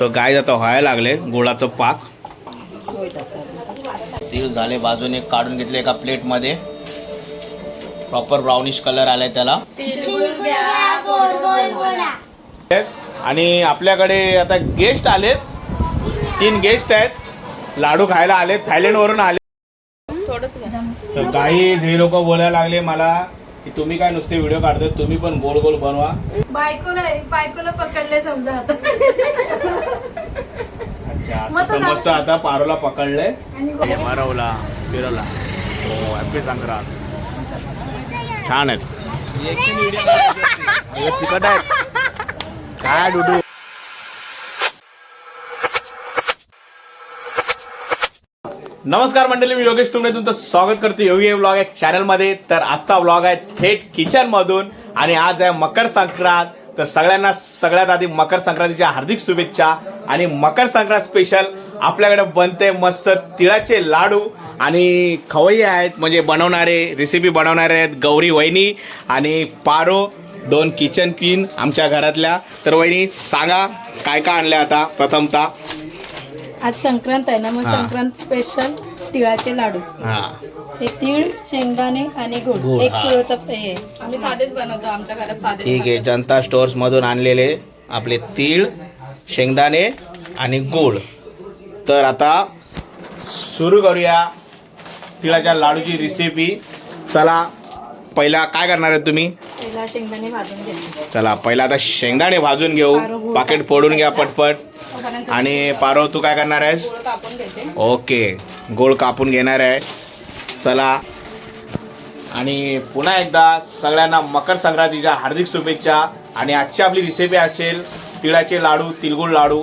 So गाय आता व्हायला लागले गुळाचं पाक. तीळ झाले बाजूने काढून घेतले एका प्लेटमध्ये. प्रॉपर ब्राउनिश कलर आलाय त्याला. आणि आपल्याकडे आता गेस्ट आलेत. तीन गेस्ट आहेत. लाडू खायला आलेत थायलंड वरून आले तर काही हे लोक बोलायला लागले मला की तुम्ही काय नुसते व्हिडिओ काढतोय तुम्ही पण गोल गोल बनवा. बायकोला बायकोला पकडले समजा आता. अच्छा मग असं तर समजतं आता पारोला पकडलंय. आणि गो- मरवला फिरवला. हो हॅपी संक्रांत. छान आहेत. तिखट आहेत. काय डुडू? नमस्कार मंडळी मी योगेश तुमने तुमचं स्वागत करतो योगी ब्लॉग या चॅनलमध्ये तर आजचा ब्लॉग आहे थेट किचनमधून आणि आज आहे मकर संक्रांत. तर सगळ्यांना सगळ्यात आधी मकर संक्रांतीच्या हार्दिक शुभेच्छा आणि मकर संक्रांत स्पेशल आपल्याकडे बनते मस्त तिळाचे लाडू आणि खवई आहेत म्हणजे बनवणारे रेसिपी बनवणारे आहेत गौरी वहिनी आणि पारो दोन किचन क्वीन आमच्या घरातल्या. तर वहिनी सांगा काय काय आणल्या आता प्रथमतः? आज संक्रांत आहे ना मग हा. संक्रांत स्पेशल तिळाचे लाडू. हां. हे तीळ शेंगदाणे आणि गुळ, गुळ एक हा. किलोचा हे. आम्ही साधेच बनवतो आमच्या घरात साधे ठीक आहे जनता स्टोअर्स मधून आणलेले आपले तीळ शेंगदाणे आणि गूळ. तर आता सुरू करूया तिळाच्या लाडूची रेसिपी चला पहिला काय करणार आहे तुम्ही? पहिला शेंगदाणे भाजून घेतले चला पहिला आता शेंगदाणे भाजून घेऊ. पाकिट फोडून घ्या पटपट. आणि पारो तू काय करणार आहेस? कापून घेते. ओके गोळ कापून घेणार आहे. चला. आणि पुन्हा एकदा सगळ्यांना मकर संक्रांतीच्या हार्दिक शुभेच्छा. आणि आजची आपली रेसिपी असेल तिळाचे लाडू तिळगुळ लाडू.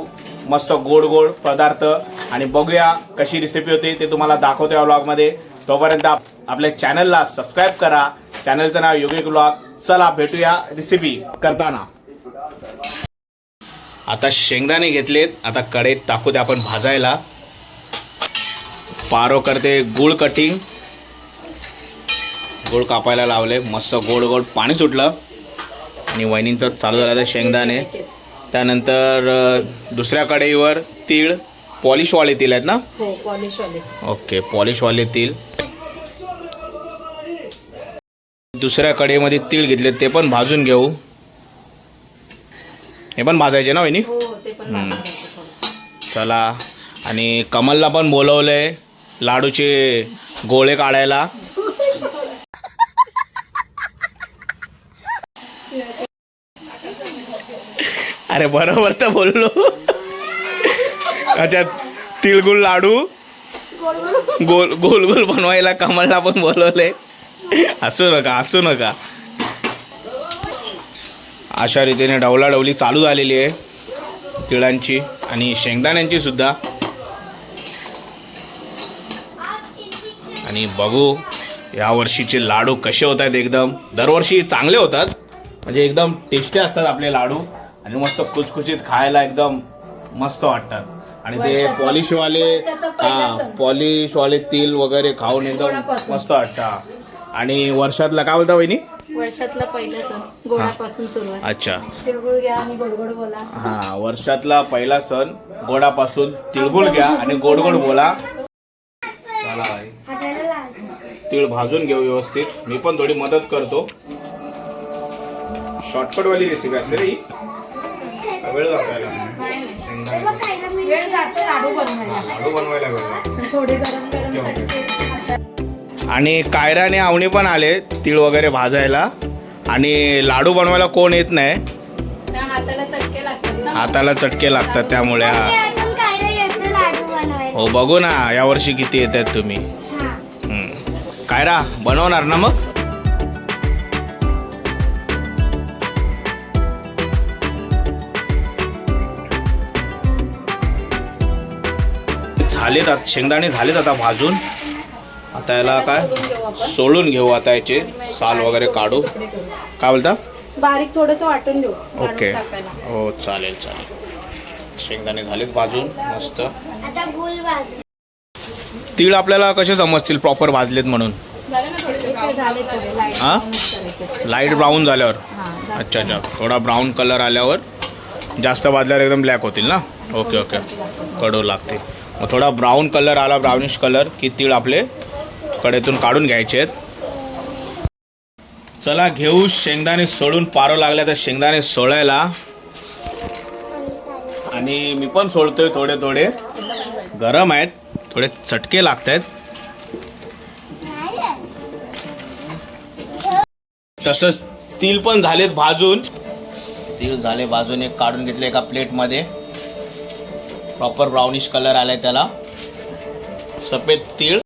मस्त गोड गोड पदार्थ. आणि बघूया कशी रेसिपी होते ते तुम्हाला दाखवतो या ब्लॉगमध्ये तोपर्यंत आप- आपल्या चॅनलला सबस्क्राईब करा. चॅनलचं नाव योगिक ब्लॉग चला भेटूया रेसिपी करताना. आता शेंगदाणे घेतलेत. आता कढईत टाकू दे आपण भाजायला. पारो करते गुळ कटिंग गुळ कापायला लावले. मस्त गोड गोड पाणी सुटलं. आणि वहिनींचं चालू झालं ते शेंगदाणे. त्यानंतर दुसऱ्या कढईवर तीळ. पॉलिशवाले तीळ आहेत ना? हो पॉलिशवाले ओके पॉलिशवाले तीळ. दुसऱ्या कढईमध्ये तीळ घेतले ते पण भाजून घेऊ. हे पण भाजायचे ना वहिनी? हो. चला. आणि कमलला पण बोलवलंय लाडूचे गोळे काढायला. अरे बरोबर तर बोललो. अच्छा तिळगुळ लाडू. गोल गोल गोल बनवायला कमलला पण बोलवलंय. हसू नका हसू नका. अशा रीतीने डवलाडवली चालू झालेली आहे तिळांची आणि शेंगदाण्यांची सुद्धा. आणि बघू या वर्षीचे लाडू कसे होत आहेत एकदम. दरवर्षी चांगले होतात. म्हणजे एकदम टेस्टी असतात आपले लाडू. आणि मस्त खुचखुचीत खायला एकदम मस्त वाटतात. आणि ते पॉलिशवाले हा. पॉलिशवाले तिल वगैरे खाऊन एकदम. मस्त वाटतं आणि वर्षातला काय बोलता वहिनी? वर्षातला पहिला सण गोडापासून सुरुवात. अच्छा. तिळगुळ घ्या आणि गोडगोड बोला. हा वर्षातला पहिला सण गोडापासून तिळगुळ घ्या आणि गोड गोड बोला. चला बाई. तीळ भाजून घेऊ व्यवस्थित. मी पण थोडी मदत करतो. शॉर्टकट वाली रेसिपी असते रे ही. का वेळ जातो याला शेंगदाणे. वेळ जातो लाडू बनवायला. लाडू बनवायला वेळ लागतो. थोडे गरम गरम चटके. आणि कायरा आणि आवणी पण आले तीळ वगैरे भाजायला. आणि लाडू बनवायला कोण येत नाही. त्या हाताला चटके लागतात ना. हाताला चटके लागतात त्यामुळे हा. हो बघू ना यावर्षी किती येत आहेत तुम्ही. हा. कायरा बनवणार ना मग? झालेत आता शेंगदाणे झालेत आता भाजून. आता याला काय? सोडून घेऊ आपण. सोलून घेऊ आता याचे साल वगैरे काढू. काय बोलता? बारीक थोडस वाटून देऊ ओके. हो चालेल चालेल. शेंगदाणे झालेत भाजून मस्त. आता गुल भाजू. तीळ आपल्याला कसे समजतील? प्रॉपर भाजलेत म्हणून. झाले ना थोडेसे ते झाले थोडे लाइट हा? लाइट ब्राऊन झाल्यावर? हा अच्छा अच्छा. थोडा ब्राऊन कलर आल्यावर जास्त भाजल्यावर एकदम ब्लॅक होतील ना? ओके ओके कडू लागते मग थोडा ब्राऊन कलर आला ब्राउनिश कलर की तीळ आपले कडेतून काढून घ्यायचे आहेत. चला घेऊ शेंगदाणे सोडून पारो लागल्या तर शेंगदाणे सोडायला आणि मी पण सोडतोय थोडे थोडे. गरम आहेत थोडे चटके लागत आहेत तसंच तिल पण झालेत भाजून. तीळ झाले भाजून एक काढून घेतले एका प्लेटमध्ये. प्रॉपर ब्राउनिश कलर आलाय त्याला. सफेद तीळ.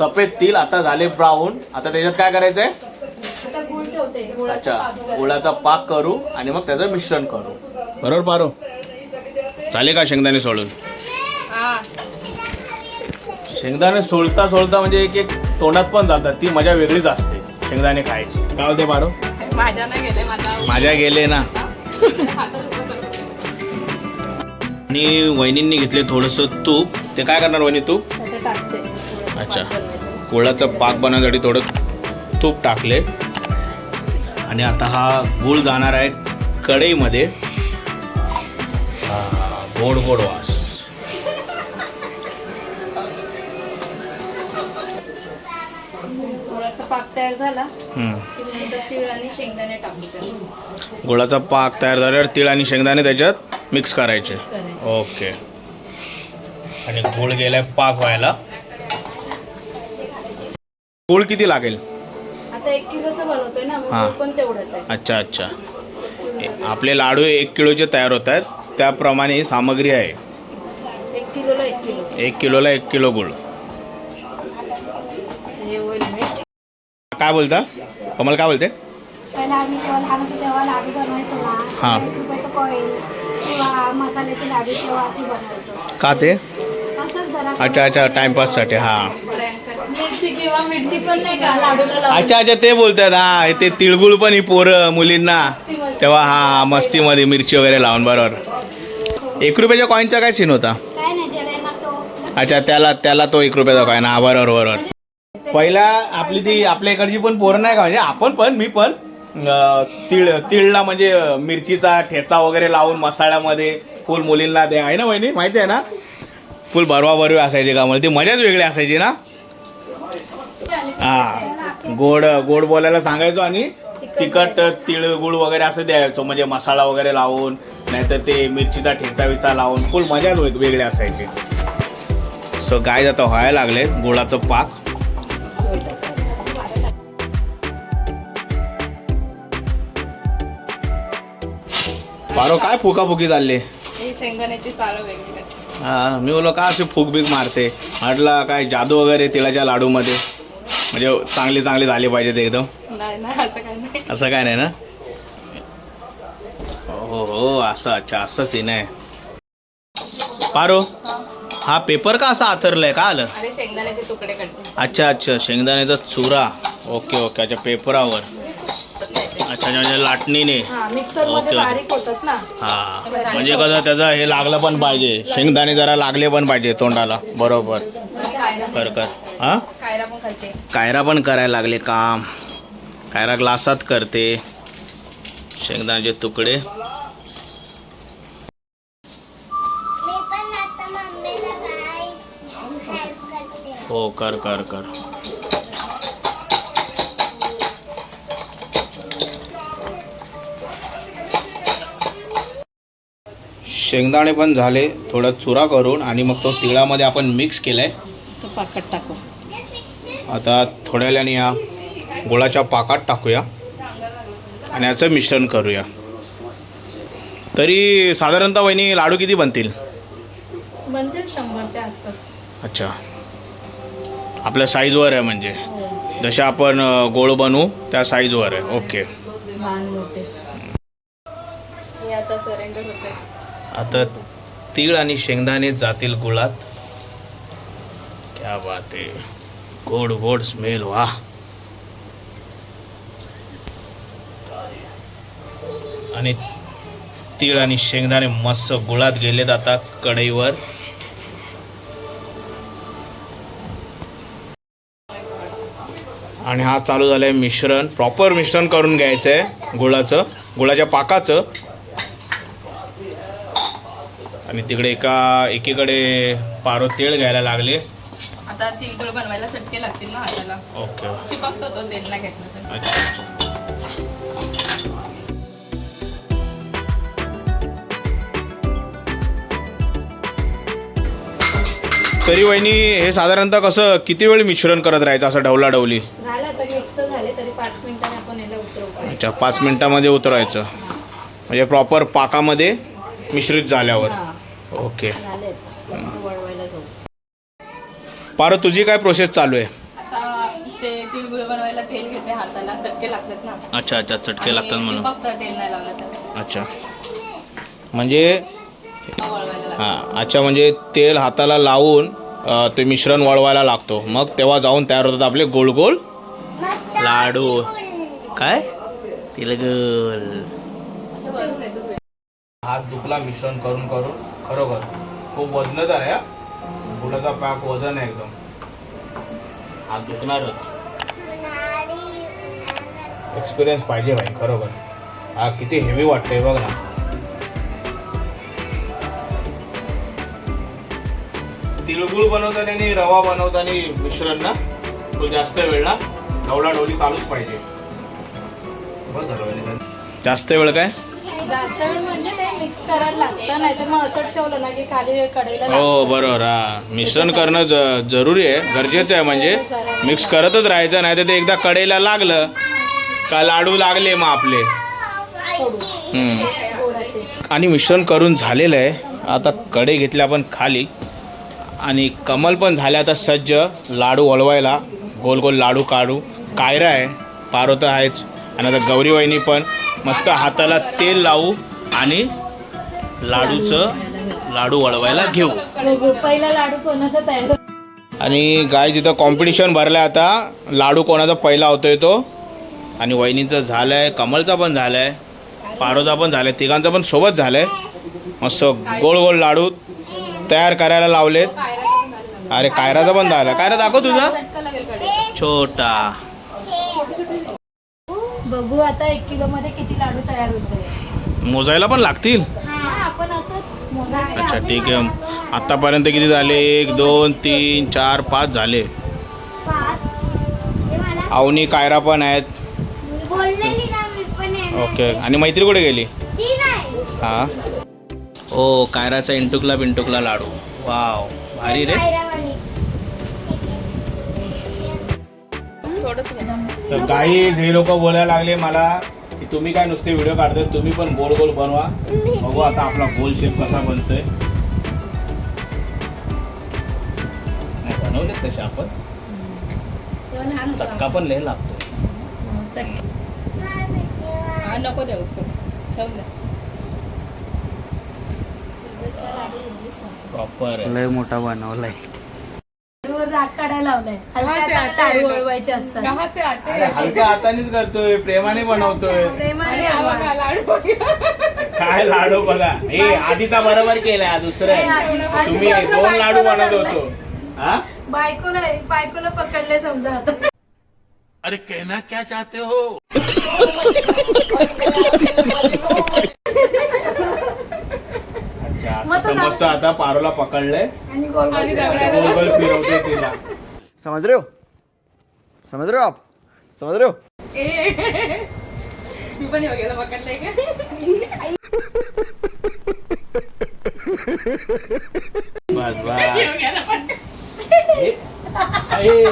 सफेद तीळ आता झाले ब्राऊन आता त्याच्यात काय करायचंय? अच्छा. गुळाचा पाक करू आणि मग त्याचं मिश्रण करू. बरोबर पारो? झाले का शेंगदाणे सोडून? शेंगदाणे सोलता सोलता म्हणजे एक एक तोंडात पण जातात. ती मजा वेगळीच असते शेंगदाणे खायची. काय होते पारो. माझ्या गेले ना. आणि वहिनींनी घेतले थोडंसं तूप. ते काय करणार वहिनी तूप? अच्छा. गुळाचं पाक बनवण्यासाठी थोडं तूप टाकले. आणि आता हा गूळ जाणार आहे कढईमध्ये. गोड गोड वास. गुळाचा पाक तयार झाल्यावर तीळ आणि शेंगदाणे त्याच्यात मिक्स करायचे. करायचे. ओके आणि गूळ गेलाय पाक व्हायला गूळ किती लागेल? आता एक किलोचं बनवतोय ना मग हा. पण तेवढंच आहे. अच्छा अच्छा. ए- आपले लाडू एक किलोचे तयार होत आहेत. त्याप्रमाणे ही सामग्री आहे. एक किलोला एक किलो. एक किलोला एक किलो गुळ. हे होईल मीठ काय बोलता? कमल काय बोलते? पहिला आम्ही जेव्हा लहान होतो तेव्हा लाडू बनवायचो ना. हा. एक रुपयाचं कॉईल किंवा मसाल्याचे लाडू तेव्हा असे बनवायचो. का ते? असंच जरा अच्छा अच्छा टाइमपाससाठी हां. किंवा मिरची पण नाही का? लाडूला लावून. अच्छा अच्छा ते बोलतात. हा ते तिळगुळ पण ही पोरं मुलींना. तेव्हा हा मस्तीमध्ये मिरची वगैरे लावून बरोबर. एक रुपयाच्या कॉईनचा काय सीन होता? काय नाही तो. अच्छा त्याला त्याला तो एक रुपयाचा कॉईन हा बरोबर बरोबर. पहिला आपली ती आपल्या इकडची पण पोरं नाही का? म्हणजे आपण पण मी पण अं, तीळ तिळला म्हणजे मिरचीचा ठेचा वगैरे लावून मसाल्यामध्ये फुल मुलींना दे. आहे ना वहिनी? माहिती आहे ना? फुल भरवा भरवी असायची का? मला ती मजाच वेगळी असायची ना? हा. गोड गोड बोलायला सांगायचो आणि तिखट तिळगुळ वगैरे असं द्यायचो. म्हणजे मसाला वगैरे लावून नाहीतर ते मिरचीचा ठेचा विचा लावून. फुल मजाच वेग- वेगळी असायची. सो गाय आता व्हायला लागले गुळाचं पाक. पारो काय फुकाफुकी चालली? ही शेंगदाण्याची. हा मी बोललो का असे फुकबिक मारते? म्हटलं काय जादू वगैरे तिळाच्या लाडूमध्ये. म्हणजे चांगली चांगली झाली पाहिजेत एकदम. असं काही नाही. असं काय नाही ना? हो हो असं अच्छा असं सीन आहे. पारो हा पेपर का असा आथरलाय? का आलं? अच्छा अच्छा शेंगदाण्याचा चुरा. ओके ओके अच्छा पेपरावर अच्छा अच्छा म्हणजे लाटणीने. हा मिक्सर ओके, मध्ये ओके. बारीक होतात ना. हा. म्हणजे कसं त्याचं हे लागलं पण पाहिजे. शेंगदाणे जरा लागले पण पाहिजे तोंडाला. बरोबर. कर कर. हा? कायरा पण खाते. कायरा पण करायला लागले काम. कायरा ग्लासात करते. शेंगदाण्याचे तुकडे. मी पण आता मम्मीला काय हेल्प करते. हो कर कर कर. शेंगदाणे पण झाले थोडा चुरा करून आणि मग तो तिळामध्ये आपण मिक्स केलाय. तो पाकात टाकू. आता थोड्या वेळाने या गुळाच्या पाकात टाकूया आणि याचं मिश्रण करूया. तरी साधारणतः वहिनी लाडू किती बनतील? बनतील शंभरच्या आसपास. अच्छा. आपल्या साईजवर आहे म्हणजे. हो. जसे आपण गोळ बनवू त्या साईजवर आहे. ओके आता सरेंडर होते आता तीळ आणि शेंगदाणे जातील गुळात. क्या बात आहे. गोड गोड स्मेल वा आणि तीळ आणि शेंगदाणे मस्त गुळात गेलेत आता कढईवर. आणि हा चालू झालाय मिश्रण. प्रॉपर मिश्रण करून घ्यायचं आहे गुळाचं गुळाच्या पाकाचं. आणि तिकडे एका एकीकडे पारो तेल घ्यायला लागले. आता तिळगुळ बनवायला चटके लागतील ना हाताला. ओके चिपकतो तो तेल नाही घेतलं तर. अच्छा. अच्छा तरी वहिनी हे साधारणतः कसं किती वेळ मिश्रण करत राहायचं असं ढवला ढवली झालं आता मिक्स तर झाले तरी पाच मिनिटांनी आपण याला उतरवू अच्छा पाच मिनिटामध्ये उतरवायचं म्हणजे प्रॉपर पाकामध्ये मिश्रित झाल्यावर. हा. ओके. झाले वळवायला जाऊ पारो तुझी काय प्रोसेस चालू आहे? आता ते तिळगुळ बनवायला तेल घेते हाताला चटके लागतात ना. अच्छा अच्छा चटके लागतात आणि म्हणून. चिपकतं तेल नाही लावलं तर. अच्छा. म्हणजे वळवायला लागतं हां अच्छा म्हणजे तेल हाताला लावून अ, ते मिश्रण वळवायला लागतो. मग तेव्हा जाऊन तयार होतात आपले गोल गोल लाडू. काय? तिलगुल येतो हात दुखला मिश्रण करून करून. खरोखर खूप वजनदार आहे फुलाचा पाक वजन आहे एकदम. हात दुखणारच. एक्सपिरियन्स पाहिजे भाई खरोखर. हा किती हेवी वाटतंय बघ ना. तिळगुळ बनवताना आणि रवा बनवताना मिश्रण ना तो जास्त वेळ ना डवला ढवली चालूच पाहिजे. बस झालं म्हणजे. जास्त वेळ काय? जास्त वेळ म्हणजे ते मिक्स करायला लागतं नाही तर मग असं ठेवलं ना की खाली कढईला हो लागतं. बरोबर हा. मिश्रण करणं ज जरुरी आहे गरजेचं आहे म्हणजे. मिक्स करतच राहायचं नाही तर ते एकदा कडेला लागलं का लाडू लागले मग आपले. हम्म. गोडाचे आणि मिश्रण करून झालेलं आहे. आता कडे घेतले आपण खाली. आणि कमल पण झाले आता सज्ज लाडू वळवायला गोल गोल लाडू काढू. कायरा आहे पारो तर आहेच. आणि आता गौरी वहिनी पण. मस्त हाताला तेल लावू आणि लाडूचं लाडू वळवायला घेऊ. पहिला लाडू कोणाचा तयार आणि गाय तिथं कॉम्पिटिशन भरलं आहे आता. लाडू कोणाचा पहिला होतोय तो? आणि वहिनीचं झालं आहे कमलचा पण झालं आहे पारोचा पण झालं आहे तिघांचा पण सोबत झालं आहे मस्त गोल गोल लाडू तयार करायला लावलेत. अरे कायराचा पण झाला. कायरा दाखव तुझा. छोटा. बघू आता एक किलो मध्ये किती लाडू तयार होते मोजायला पण लागतील? हा आपण असंच मोजायचं अच्छा ठीक आहे. आत्तापर्यंत किती झाले? एक दोन तीन चार पाच झाले. अवनी कायरा पण आहेत. ओके आणि मैत्री कुठे गेली? हा. ओ कायराचा इंटुकला बिंटुकला लाडू. वाव भारी रे. तर काही हे लोक बोलायला लागले मला की तुम्ही काय नुसते व्हिडिओ काढताय तुम्ही पण गोल गोल बनवा. बघू आता आपला गोल शेप कसा बनतोय. नाही बनवलेत तसे आपण. चक्का पण लय लागतो नको देऊ. प्रॉपर लय मोठा बनवलाय. लाडूवर राग काढायला लावलाय कहाँ से हलक्या आते लाडू हैं? वळवायचे असतात कहा से आते अरे हैं? हलक्या हातानेच करतोय प्रेमाने बनवतोय प्रेमाने अरे हा बनवा. बघा, लाडू बघा. काय लाडू बघा हे आधीचा बरोबर केलाय दुसरं हे आहे. आधी- आधी तुम्ही समजा दोन लाडू बायकोला बनवत. होतो हा बायकोला बायकोला पकडले समजा आता अच्छा असं मग तो समजतो आता पारोला पकडलंय. आणि गोल गोल फिरवते तिला. समझ रहे हो? समझ रहे हो आप? समझ रहे हो? ए. मी पण योग्याला पकडलंय का? बस बस. योग्याला पकड हे, आहे.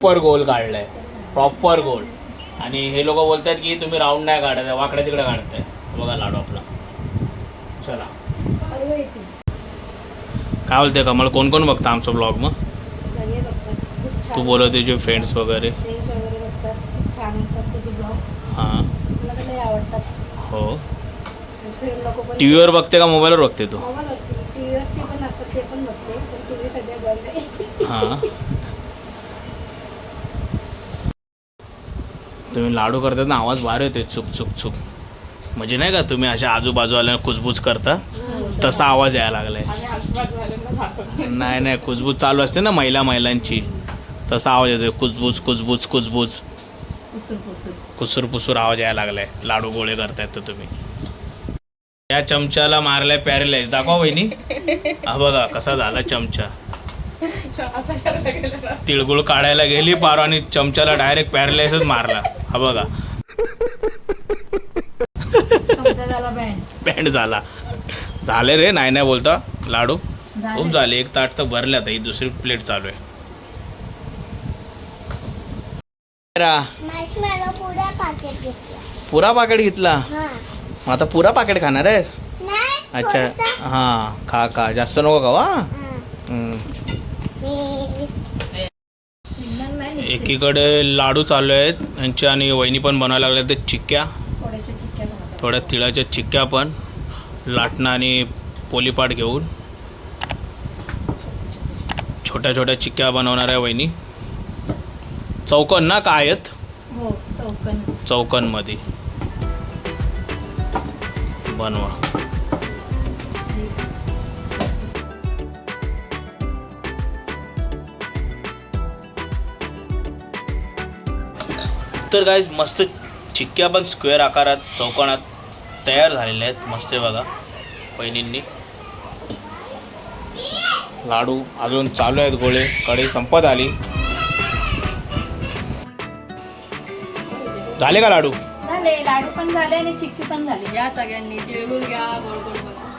प्रॉपर गोल काढलाय. प्रॉपर गोल आणि हे लोक बोलतात की तुम्ही राऊंड नाही काढत आहे, वाकड्या तिकडे काढताय. बघा लाडू आपला. चला. काय बोलते कमल? कोण कोण बघता आमचा ब्लॉग मग? तू बोलत तुझे फ्रेंड्स वगैरे. हां. हो. टी व्हीवर बघते का मोबाईलवर बघते तू? मोबाईल बघते टी व्हीवरती पण असतात ते पण बघते पण टी व्ही सध्या बंद आहे हां तुम्ही लाडू करतात ना आवाज बाहेर येते चुक चुक चुक. म्हणजे नाही का तुम्ही अशा आजूबाजूवाल्या कुजबूज करता तसा आवाज यायला लागलाय. आजूबाजूवाल्यांना. नाही नाही कुजबूज चालू असते ना महिला महिलांची तसा आवाज येतो कुजबूज कुजबूज कुजबूज. कुसूर पुसूर आवाज यायला लागलाय. लाडू गोळे करतायत तर तुम्ही. या चमच्याला मारलाय पॅरेलाइज. दाखवा वहिनी. हा बघा कसा झाला चमचा. तिळगुळ काढायला गेली पारो आणि चमच्याला डायरेक्ट पॅरेलाइजच मारला. हा बघा. बँड. पॅन्ट झाला. झाले रे नाही नाही बोलता. लाडू. खूप झाले एक ताट तर भरले आता ही दुसरी प्लेट चालू आहे. पुरा पाकेट घेतला. हा. मग आता पुरा पाकेट खाणार आहेस? नाही अच्छा. हा खा खा. जास्त नको हा? हा. हम्म. मी- एकीकडे लाडू चालू आहेत. यांच्या आणि वहिनी पण बनवायला लागल्या ते चिक्क्या. थोड्या तिळाच्या चिक्क्या पण. लाटणं आणि पोलीपाट घेऊन. छोट्या छोट्या चिक्क्या बनवणार आहे वहिनी. चौकन ना काय आहेत? हो चौकन चौकनमध्ये. बनवा. तर काय मस्त चिक्क्या पण स्क्वेअर आकारात चौकोनात तयार झालेल्या आहेत. मस्त आहे बघा बहिणींनी. लाडू अजून चालू आहेत गोळे कढई संपत आली. झाले का लाडू? झाले लाडू पण झाले आणि चिक्की पण झाली. या सगळ्यांनी तिळगुळ घ्या गोड गोड बोला.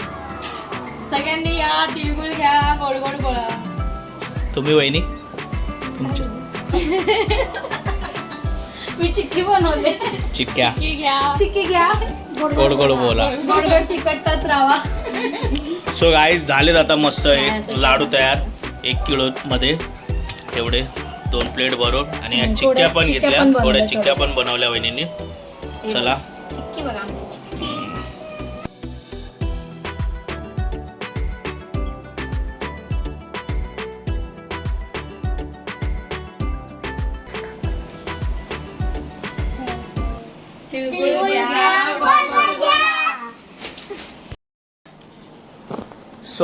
सगळ्यांनी या तिळगुळ घ्या गोड गोड बोला. तुम्ही वहिनी? तुमच्या मी चिक्की बनवले. चिक्क्या. चिक्की घ्या. गोड गोड बोला. गोड गोड चिकटतात राहा सो गाई झालेत आता मस्त एक लाडू तयार. एक किलो मध्ये एवढे दोन प्लेट भरून आणि चिक्क्या पण घेतल्या. थोड्या चिक्क्या. पण बनवल्या वहिनींनी. चला. चिक्की बघा आमची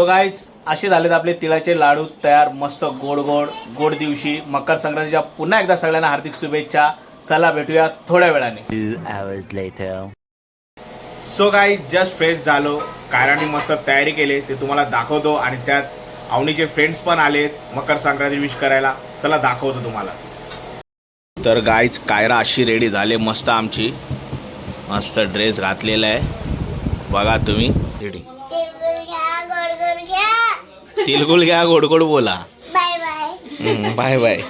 सो गाईज असे झालेत आपले तिळाचे लाडू तयार मस्त गोड गोड गोड दिवशी. मकर संक्रांतीच्या पुन्हा एकदा सगळ्यांना हार्दिक शुभेच्छा. चला भेटूया थोड्या वेळाने. सो काही जस्ट फ्रेश झालो. कायराने मस्त तयारी केली. ते तुम्हाला दाखवतो. आणि त्यात आवनीचे फ्रेंड्स पण आलेत मकर संक्रांती विश करायला. चला दाखवतो तुम्हाला. तर गाईच कायरा अशी रेडी झाले. मस्त आमची. मस्त ड्रेस घातलेला आहे. बघा तुम्ही. रेडी तिलगुल घ्या गोड गोड बोला. Bye bye. Bye bye.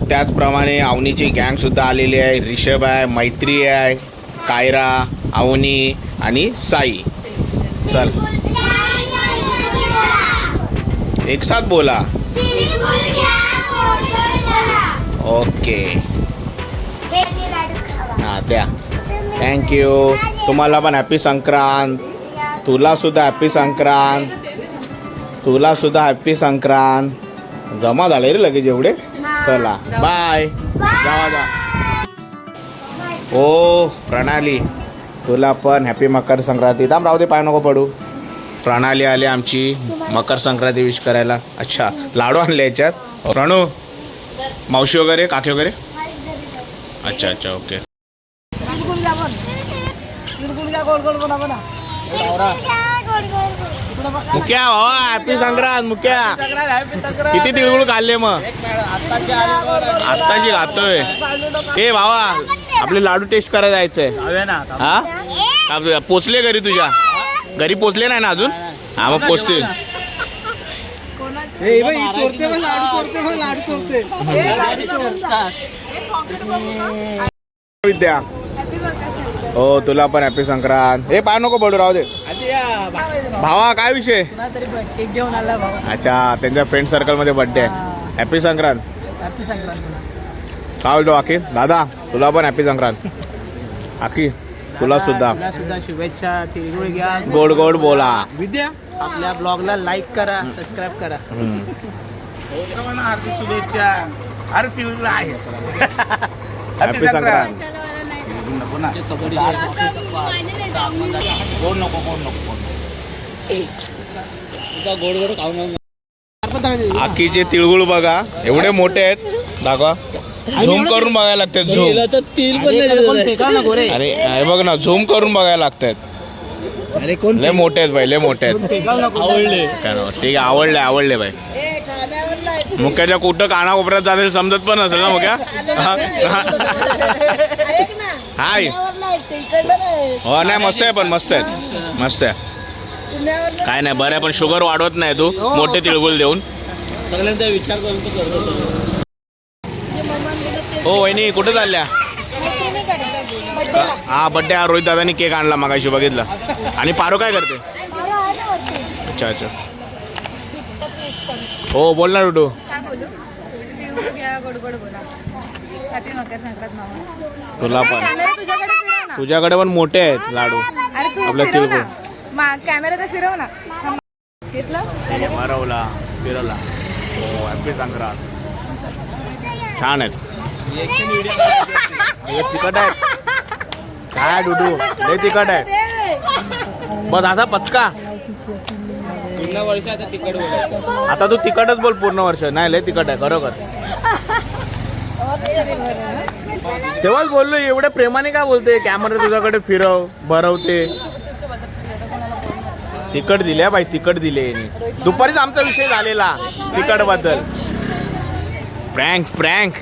त्याचप्रमाणे अवनीची गँग सुद्धा आलेली आहे. रिषभ आहे मैत्री आहे कायरा अवनी आणि साई. चल. एक साथ बोला. ओके. हे हां द्या थँक्यू तुम्हाला पण हॅपी संक्रांत. तुला सुद्धा हॅपी संक्रांत. तुला सुद्धा हॅपी संक्रांत. जमा झाले रे लगेच एवढे. चला बाय जावा जा ओ प्रणाली. तुला पण हॅपी मकर संक्रांती. थांब राहू दे पाय नको पडू. प्रणाली आली आमची मकर संक्रांती विश करायला. अच्छा लाडू आणले याच्यात. प्रणू मावशी वगैरे काकी वगैरे? अच्छा अच्छा ओके मुक्या भावा हॅपी संक्रांत मुक्या. किती तिळगुळ काढले मग? आत्ताची खातोय. ए भावा आपले लाडू टेस्ट करायला जायचंय. हा? आप- पोचले घरी तुझ्या? घरी पोचले नाही ना अजून? हा मग पोचतील. विद्या. हो तुला पण हॅपी संक्रांत. हे पाय नको पडू राहू दे. भावा काय विषय? केक घेऊन आला भाऊ अच्छा त्यांच्या फ्रेंड सर्कलमध्ये बर्थडे आहे हॅपी संक्रांत. हॅपी संक्रांत काय बोलतो आखी? दादा तुला पण हॅपी संक्रांत. आखी तुला सुद्धा. शुभेच्छा तिळगुळ घ्या. गोड गोड बोला. विद्या आपल्या ब्लॉगला लाईक करा सबस्क्राईब करा. हम्म. हार्दिक शुभेच्छा. अरे तिळगुळ आहे. हॅपी संक्रांत. नको ना. गोड नको गोड नको. आखीचे तिळगुळ बघा एवढे मोठे आहेत. दाखवा. झूम करून बघायला लागतात झूम. अरे हे बघ ना झूम करून बघायला लागतात. अरे कोण लय मोठे आहेत भाई लय मोठे आहेत. आवडले? ठीक आहे आवडले आवडले भाई मुक्याच्या कुठं कानाकोपऱ्यात जाते समजत पण नसेल ना मुक्या? हाय. हो नाही मस्त आहे पण मस्त आहे. मस्त आहे. काय नाही बरं आहे पण शुगर वाढवत नाही तू. मोठे तिळगुळ देऊन. सगळ्यांचा विचार करून तो करतो हो वहिनी कुठे चालल्या? हा बड्डे हा रोहित दादानी केक आणला मागाशी बघितलं. आणि पारो काय करते? अच्छा अच्छा. हो बोल ना रुडू. काय बोलू तिळगुळ घ्या गोड गोड बोला हॅपी मकर संक्रांत मामा तुला पण. तुझ्याकडे फिरव ना. तुझ्याकडे पण मोठे आहेत लाडू. आपल्या तिळगुळ. मा- कॅमेरा तर फिरव ना. घेतलं? मारवला फिरवला. हो हॅपी संक्रांत. छान आहेत. हे तिखट आहेत. काय डुडू? लय तिखट आहे. बस असा पचका. आता तू तिखटच बोल पूर्ण वर्ष. नाही लय तिखट आहे खरोखर. तेव्हाच बोललो एवढ्या प्रेमाने काय बोलते कॅमेरा तुझ्याकडे फिरव भरवते. तिकट दिल्या बाई तिकट दिले दुपारीच आमचा विषय झालेला तिकटबद्दल फ्रँक फ्रँक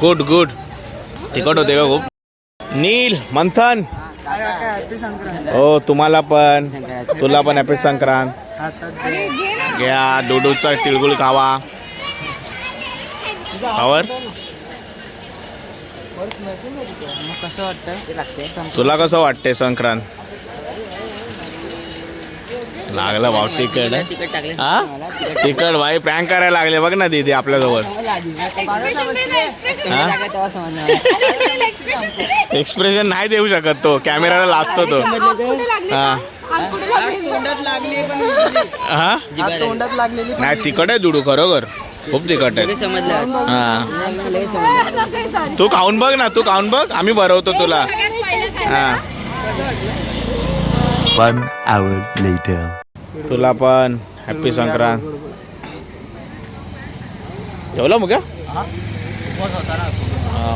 गुड गुड तिकट होते का खूप? नील मंथन. हो तुम्हाला पण. तुला पण हॅपी संक्रांत. घ्या डोडूचा तिळगुळ खावा. खावर तुला कसं वाटते संक्रांत? लागलं भाऊ तिकड हा? तिकड भाई प्रँक करायला लागले बघ ना दीदी आपल्याजवळ एक्सप्रेशन नाही देऊ शकत तो. कॅमेराला लागतो तो. हा. हा? नाही तिकट आहे दुडू खरोखर. खूप तिकट आहे. हा. तू खाऊन बघ ना तू खाऊन बघ. आम्ही भरवतो तुला. हा. One hour later. तुला पण हॅपी संक्रांत जेवला मुक्या? हा?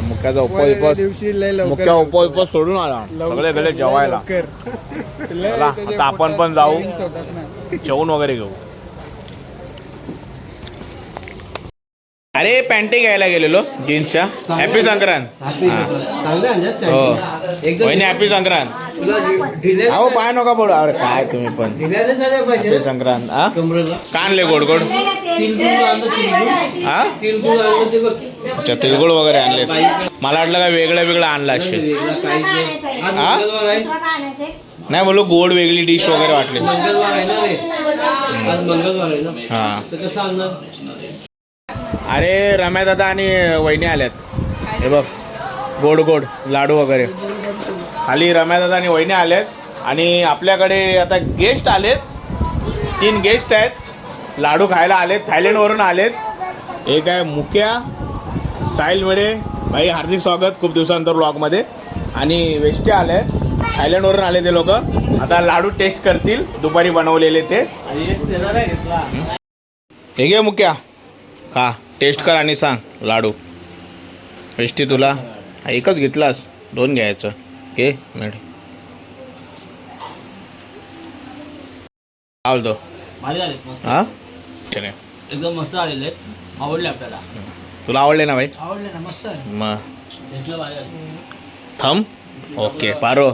मुक्याचा उपवास उपवास मुक्या उपवास उपवास सोडून आला. सगळे गेले जेवायला. चला आता आपण पण जाऊ. जेवण वगैरे घेऊ. अरे पॅन्टी घ्यायला गेलेलो जीन्सच्या. हॅपी संक्रांत. हा. हो. वहिनी हॅपी संक्रांत. अहो पाय नका पडू. अरे काय तुम्ही पण. हॅपी संक्रांत हा? का आणले गोड गोड. हा? अच्छा तिळगुळ वगैरे आणले. मला वाटलं काय वेगळं वेगळं आणलं असेल. हा? नाही बोलू गोड वेगळी डिश वगैरे वाटली. हा. अरे रम्या दादा आणि वहिनी आल्यात. हे बघ गोड गोड लाडू वगैरे. खाली रम्या दादा आणि वहिनी आल्यात आणि आपल्याकडे आता गेस्ट आलेत. तीन गेस्ट आहेत. लाडू खायला आलेत थायलंडवरून आलेत. एक आहे मुक्या साहिल मेडे भाई हार्दिक स्वागत खूप दिवसानंतर ब्लॉगमध्ये आणि वेस्टे आले थायलंडवरून आले ते लोक. आता लाडू टेस्ट करतील. दुपारी बनवलेले ते. हे घे मुक्या. खा. टेस्ट कर आणि सांग लाडू. वेस्टी तुला. एकच घेतलास. दोन घ्यायचं. घे मेडे आवडतो भारी झाले मस्त. हा? ठीक आहे. एकदम मस्त आलेले आवडले आपल्याला. तुला आवडले ना भाई आवडले ना मस्त आहे मग भारी. थम. ओके पारो.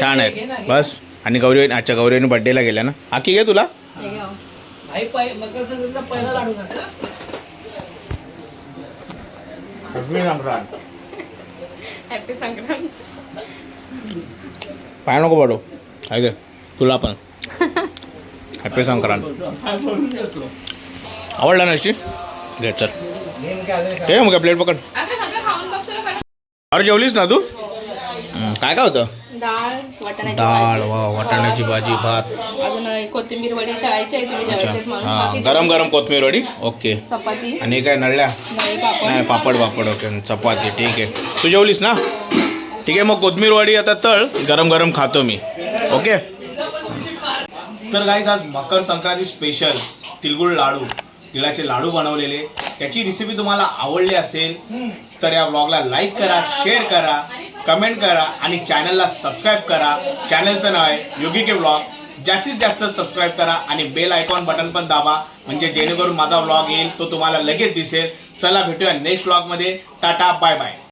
छान आहेत बस. आणि गौरी अच्छा गौरीने बड्डेला गेल्या ना? आखी घे तुला? भाई पै- मकर संक्रांतीचा पहिला लाडू घातला हॅपी संक्रांत पाय नको पडू. ऐक तुला पण. हॅपी संक्रांत आवडला ना अशी? घे चल. ते मग प्लेट पकड. अरे जेवलीस ना तू? काय काय होतं? डाळ वाटाण्याची डाळ भाजी. वा वाटाण्याची भाजी भात. अजून कोथिंबीर वडी तळायची आहे तुम्ही जेवायचे आहेत म्हणून अच्छा बाकी हां गरम गरम कोथमीर वडी ओके. चपाती. आणि काय नळल्या? नाही पापड पापड ओके. चपाती ठीक आहे. तू जेवलीस ना? ठीक आहे मग कोथमीर वडी आता तळ गरम गरम खातो मी. ओके? तर गाईज आज मकर संक्रांती स्पेशल तिळगुळ लाडू. तिळाचे लाडू बनवलेले. त्याची रेसिपी तुम्हाला आवडली असेल तर या ब्लॉगला लाईक करा शेअर करा. कमेंट करा आणि चॅनलला सबस्क्राईब करा. चॅनलचं नाव आहे योगी के ब्लॉग. जास्तीत जास्त सबस्क्राईब करा आणि बेल आयकॉन बटन पण दाबा. म्हणजे जेणेकरून माझा ब्लॉग येईल तो तुम्हाला लगेच दिसेल. चला भेटूया नेक्स्ट ब्लॉगमध्ये टाटा बाय बाय